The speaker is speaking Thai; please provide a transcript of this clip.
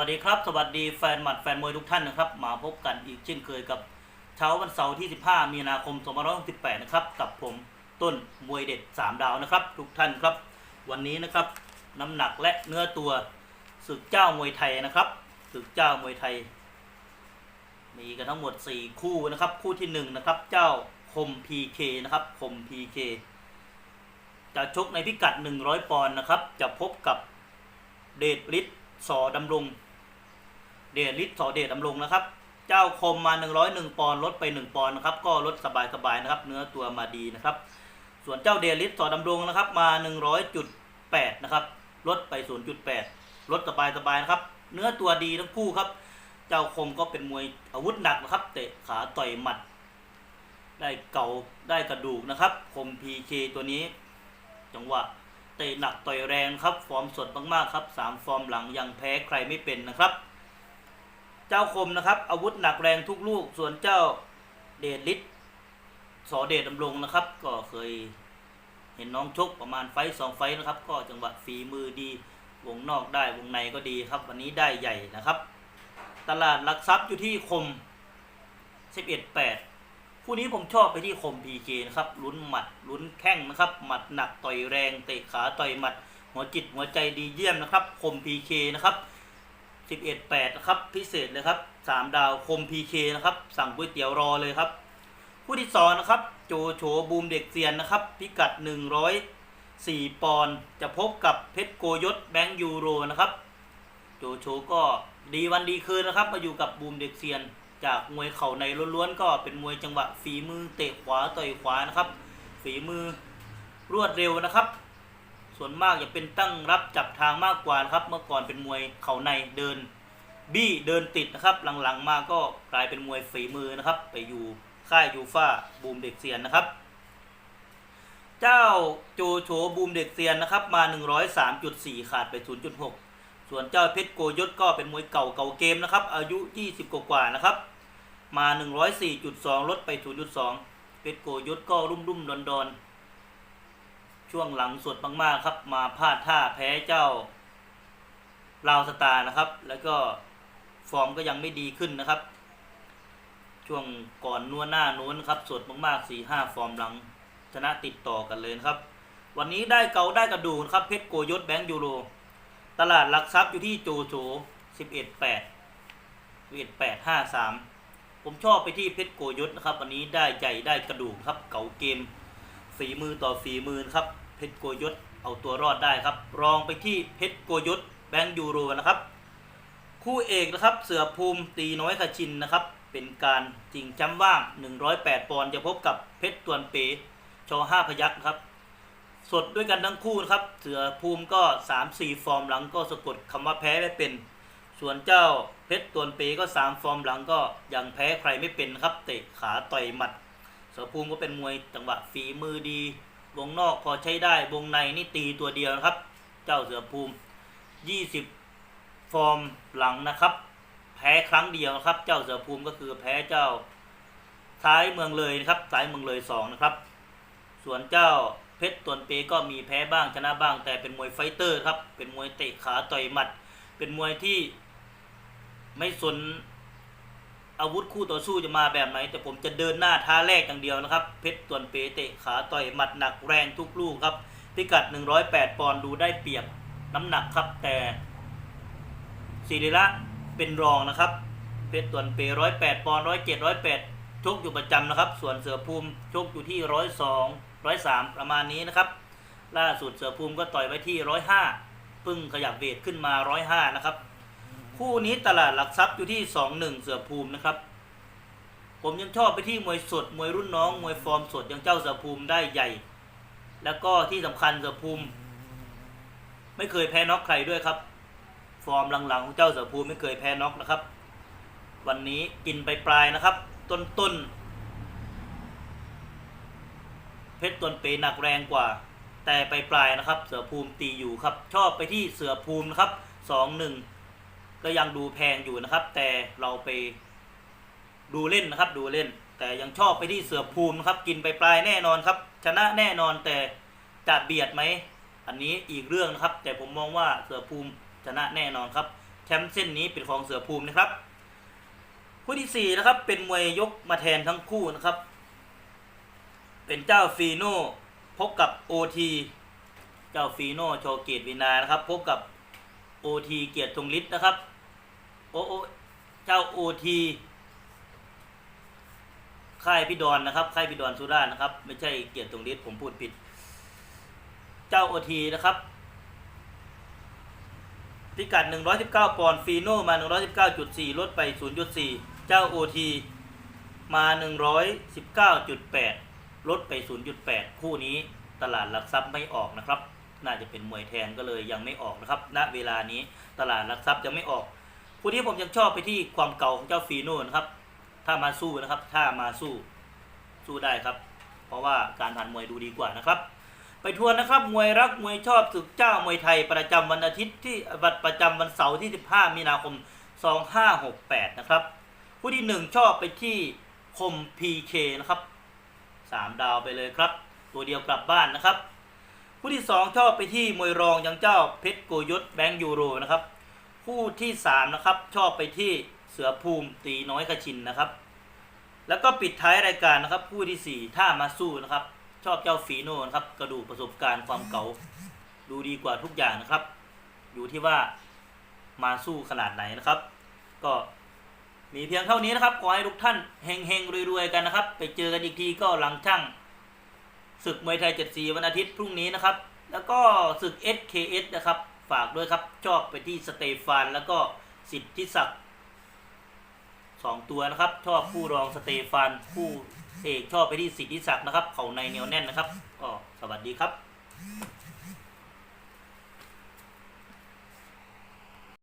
วัสดีครับ สวัสดีแฟนหมัดแฟนมวยทุกท่านนะครับ มาพบกันอีกเช่นเคยกับเช้าวันเสาร์ที่ 15 มีนาคม 2568 นะครับ กับผมต้นมวยเด็ด 3 ดาวนะครับ ทุกท่านครับ วันนี้นะครับน้ำหนักและเนื้อตัวศึกเจ้ามวยไทยนะครับศึกเจ้ามวยไทย มีกันทั้งหมด 4 คู่นะครับ คู่ที่1นะครับเจ้าคม PK นะครับคม PK จะชกในพิกัด 100 ปอนด์นะครับ จะพบกับเดชฤทธิ์สอดำรง เดชฤทธิ์สอเดชดำรงนะครับ เจ้าคมมา 101 ปอนด์ลดไป 1 ปอนด์นะครับ ก็ลดสบายๆนะครับ เนื้อตัวมาดีนะครับ ส่วนเจ้าเดชฤทธิ์สอดำรงนะครับ มา 100.8 นะครับ ลดไป 0.8 ลดสบายๆนะครับ เนื้อตัวดีทั้งคู่ครับ เจ้าคมก็เป็นมวยอาวุธหนักนะครับ เตะขาต่อยหมัด ได้เก่าได้กระดูกนะครับ คม PK ตัวนี้ จังหวะเตะหนักต่อยแรงครับ ฟอร์มสดมากๆครับสามฟอร์มหลังยังแพ้ใครไม่เป็นนะครับ เจ้าคมนะครับ อาวุธหนักแรงทุกลูก ส่วนเจ้าเดชฤทธิ์สอเดชดำรงนะครับ ก็เคยเห็นน้องชกประมาณไฟสองไฟนะครับ ก็จังหวะฝีมือดี วงนอกได้วงในก็ดีครับ วันนี้ได้ใหญ่นะครับ ตลาดหลักทรัพย์อยู่ที่คม 11-8คู่นี้ผมชอบไปที่คม PK นะครับลุ้นหมัดลุ้นแข้งนะครับ หมัดหนักต่อยแรงเตะขาต่อยหมัด หัวจิตหัวใจดีเยี่ยมนะครับ คม PK นะครับ 11-8นะครับพิเศษเลยครับ 3 ดาวคม PK นะครับ สั่งก๋วยเตี๋ยวรอเลยครับคู่ที่สองนะครับ โจโฉบูมเด็กเซียนนะครับ พิกัด 104 ปอนด์จะพบกับเพชรโกยศแบงค์ยูโรนะครับ โจโฉก็ดีวันดีคืนนะครับ มาอยู่กับบูมเด็กเซียน จากมวยเข่าในล้วนๆก็เป็นมวยจังหวะฝีมือเตะขวาต่อยขวานะครับ ฝีมือรวดเร็วนะครับ ส่วนมากจะเป็นตั้งรับจับทางมากกว่าครับ เมื่อก่อนเป็นมวยเข่าในเดิน บี้เดินติดนะครับ หลังๆมาก็กลายเป็นมวยฝีมือนะครับ ไปอยู่ค่ายยูฟ่าบูมเด็กเซียนนะครับ เจ้าโจโฉบูมเด็กเซียนนะครับ มา 103.4 ขาดไป 0.6 ส่วนเจ้าเพชรโกยศก็เป็นมวยเก่าเก่าเกมนะครับ อายุ 20 กว่าๆนะครับ มา 104.2 ลดไป 0.2 เพชรโกยศก็รุ่มรุ่มดอนดอนๆ ช่วงหลังสดมากๆครับ มาพลาดท่าแพ้เจ้าลาวสตาร์นะครับ แล้วก็ฟอร์มก็ยังไม่ดีขึ้นนะครับ ช่วงก่อนนัวหน้านู้นครับสดมากๆ4 5ฟอร์มหลังชนะติดต่อกันเลยครับ วันนี้ได้เกาได้กระดูนครับเพชรโกยศแบงค์ยูโรตลาดหลักทรัพย์อยู่ที่โจโฉ11 8 11 8 5 3ผมชอบไปที่เพชรโกยศนะครับ วันนี้ได้ใหญ่ได้กระดูกครับเก่าเกม ฝีมือต่อฝีมือครับ เพชรโกยศเอาตัวรอดได้ครับ รองไปที่เพชรโกยศแบงค์ยูโรนะครับ คู่เอกนะครับเสือภูมิตีน้อยขชินนะครับ เป็นการจริงแชมป์ว่าง 108 ปอนด์จะพบกับเพชรตวนเปชอ5พยักครับ สดด้วยกันทั้งคู่นะครับ เสือภูมิก็ 3-4 ฟอร์มหลังก็สะกดคำว่าแพ้ไม่เป็น ส่วนเจ้าเพชรตวนเปก็ 3 ฟอร์มหลังก็ยังแพ้ใครไม่เป็นครับเตะขาต่อยหมัด สือภูมิก็เป็นมวยจังหวะฝีมือดี วงนอกพอใช้ได้ วงในนี่ตีตัวเดียวนะครับ เจ้าเสือภูมิ 20 ฟอร์มหลังนะครับ แพ้ครั้งเดียวนะครับ เจ้าเสือภูมิก็คือแพ้เจ้าซ้ายเมืองเลยนะครับซ้ายเมืองเลยสองนะครับ ส่วนเจ้าเพชรตวนเปก็มีแพ้บ้างชนะบ้าง แต่เป็นมวยไฟเตอร์ครับ เป็นมวยเตะขาต่อยหมัด เป็นมวยที่ไม่สน อาวุธคู่ต่อสู้จะมาแบบไหน แต่ผมจะเดินหน้าท้าแรกอย่างเดียวนะครับ เพชรตวนเปเตะขาต่อยหมัดหนักแรงทุกลูกครับ พิกัด 108 ปอนด์ดูได้เปรียบน้ำหนักครับแต่ศิริระเป็นรองนะครับ เพชรตวนเปร้อยแปดปอนด์ร้อยเจ็ดร้อยแปดชกอยู่ประจำนะครับ ส่วนเสือภูมิชกอยู่ที่ร้อยสองร้อยสามประมาณนี้นะครับ ล่าสุดเสือภูมิก็ต่อยไว้ที่ร้อยห้าพิ่งขยับเวทขึ้นมาร้อยห้านะครับ คู่นี้ตลาดหลักทรัพย์อยู่ที่สองหนึ่งเสือภูมินะครับ ผมยังชอบไปที่มวยสด มวยรุ่นน้อง มวยฟอร์มสดอย่างเจ้าเสือภูมิได้ใหญ่ แล้วก็ที่สำคัญเสือภูมิ ไม่เคยแพ้น็อกใครด้วยครับ ฟอร์มหลังๆของเจ้าเสือภูมิไม่เคยแพ้น็อกนะครับ วันนี้กินไปปลายนะครับ ต้นต้นๆเพชรตวนเปหนักแรงกว่า แต่ไปปลายนะครับ เสือภูมิตีอยู่ครับ ชอบไปที่เสือภูมินะครับสองหนึ่ง ก็ยังดูแพงอยู่นะครับ แต่เราไปดูเล่นนะครับดูเล่น แต่ยังชอบไปที่เสือภูมินะครับ กินไปปลายแน่นอนครับ ชนะแน่นอนแต่จะเบียดไหมอันนี้อีกเรื่องนะครับ แต่ผมมองว่าเสือภูมิชนะแน่นอนครับแชมป์เส้นนี้เป็นของเสือภูมินะครับคู่ที่สี่นะครับเป็นมวยยกมาแทนทั้งคู่นะครับ เป็นเจ้าฟีโน่พบกับโอทีเจ้าฟีโน่โชเกตวินานะครับ พบกับ โอทีเกียรติทรงฤทธิ์นะครับโอโอเจ้าโอทีค่ายพี่ดอนนะครับค่ายพี่ดอนสุราษนะครับ ไม่ใช่เกียรติทรงฤทธิ์ผมพูดผิด เจ้าโอทีนะครับพิกัด 119 ปอนด์ฟีโน่มา 119.4 ลดไป 0.4 เจ้า OT มา 119.8 ลดไป 0.8 คู่นี้ตลาดหลักทรัพย์ไม่ออกนะครับ น่าจะเป็นมวยแทนก็เลยยังไม่ออกนะครับ ณ เวลานี้ตลาดหลักทรัพย์ยังไม่ออกคู่นี้ผมยังชอบไปที่ความเก่าของเจ้าฟีโน่นะครับ ถ้ามาสู้นะครับ ถ้ามาสู้ สู้ได้ครับ เพราะว่าการผ่านมวยดูดีกว่านะครับ ไปทวนนะครับ มวยรักมวยชอบศึกเจ้ามวยไทยประจำวันอาทิตย์ที่วันประจำวันเสาร์ที่ 15 มีนาคม 2568 นะครับผู้ที่ 1 ชอบไปที่คม PK นะครับ 3 ดาวไปเลยครับ ตัวเดียวกลับบ้านนะครับ ผู้ที่ 2 ชอบไปที่มวยรองยังเจ้าเพชรโกยศแบงค์ยูโรนะครับผู้ที่3นะครับชอบไปที่เสือภูมิตีน้อยกระชินนะครับ แล้วก็ปิดท้ายรายการนะครับผู้ที่4ถ้ามาสู้นะครับ ชอบเจ้าฟีโน่นะครับกระดูกประสบการณ์ความเก่าดูดีกว่าทุกอย่างนะครับ อยู่ที่ว่ามาสู้ขนาดไหนนะครับ ก็มีเพียงเท่านี้นะครับขอให้ทุกท่านเฮงเฮงๆรวยๆกันนะครับ ไปเจอกันอีกทีก็หลังช่าง ศึกมวยไทยเจ็ดสีวันอาทิตย์พรุ่งนี้นะครับ แล้วก็ศึก SKS นะครับ ฝากด้วยครับชอบไปที่สเตฟานแล้วก็สิทธิศักดิ์สองตัวนะครับ ชอบผู้รองสเตฟานผู้เอกชอบไปที่สิทธิศักดิ์นะครับ เขาในเหนียวแน่นนะครับก็สวัสดีครับ